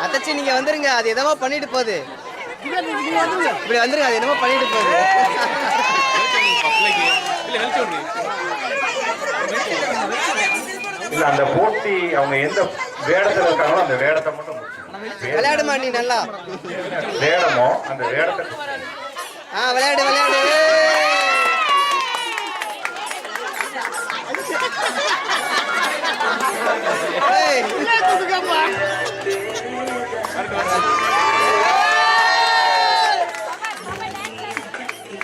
தங்கச்சி நீங்க வந்துருங்க. அது எதமா பண்ணிட்டு போகுது. இப்படி வந்துருங்க அது என்னமோ பண்ணிட்டு போகுது. இல்ல அந்த போட்டி அவங்க எந்த வேடத்துல இருக்காங்களோ அந்த வேடத்தை மட்டும் விளையாடுமா நீ நல்லா? வேடமோ அந்த வேடத்தை ஆ விளையாடு விளையாடு.